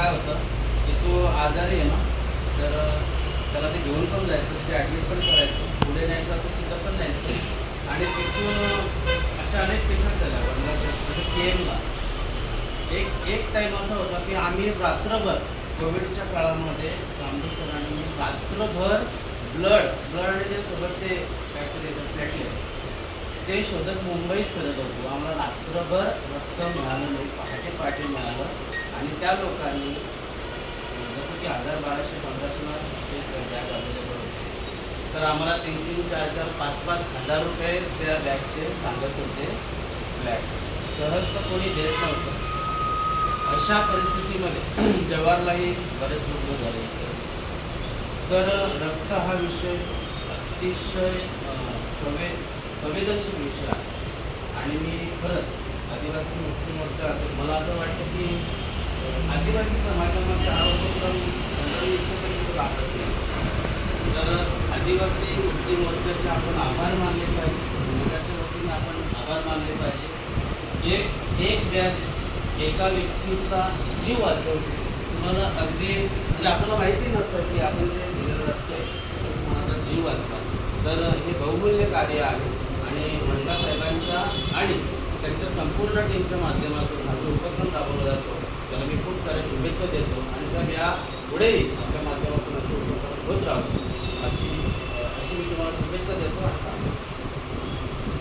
काय होतं की तो आजारी आहे ना तर त्याला ते घेऊन पण जायचं तिथे ॲडमिट पण करायचं पुढे न्यायचं असं तिथं पण न्यायचं. आणि तिथून अशा अनेक पेशंट झाल्या वडिलांच्या म्हणजे के एमला एक एक टाईम असा होता की आम्ही रात्रभर कोविडच्या काळामध्ये रामदेव सरांनी रात्रभर ब्लड ब्लड आणि ते सोबत ते काहीतरी प्लेटलेट्स ते शोधत मुंबईत फिरत होतो. आम्हाला रात्रभर रक्त मिळालं नाही पहाटे पहाटे मिळालं. आणि त्या लोकांनी जसं की हजार बाराशे पंधराशेला ते बॅग अवेलेबल होते. तर आम्हाला तीन तीन चार चार पाच पाच हजार रुपये त्या बॅगचे सांगत होते. बॅग सहज तर कोणी देत नव्हतं. अशा परिस्थितीमध्ये जवाहरलाही बरेच लोक झाले. तर रक्त हा विषय अतिशय संवे संवेदनशील विषय आहे. आणि मी खरंच आदिवासी मुक्ती मोर्चा असेल मला असं वाटतं की आदिवासी समाजामध्ये हा नाही. तर आदिवासी मुक्ती मोर्चाचे आपण आभार मानले पाहिजे. समाजाच्या वतीने आपण आभार मानले पाहिजे. एक एक बॅच एका व्यक्तीचा जीव वाचवते तुम्हाला अगदी म्हणजे आपल्याला माहिती नसतं की आपण जे दिलेलं रक्त कोणाचा जीव वाचला. तर हे बहुमूल्य कार्य आहे. आणि मंडा साहेबांच्या आणि त्यांच्या संपूर्ण टीमच्या माध्यमातून हा जो उपक्रम राबवला जातो. त्याला मी खूप साऱ्या शुभेच्छा देतो. आणि साहेब या पुढेही आपल्या माध्यमातून असे उपक्रम होत राहतो अशी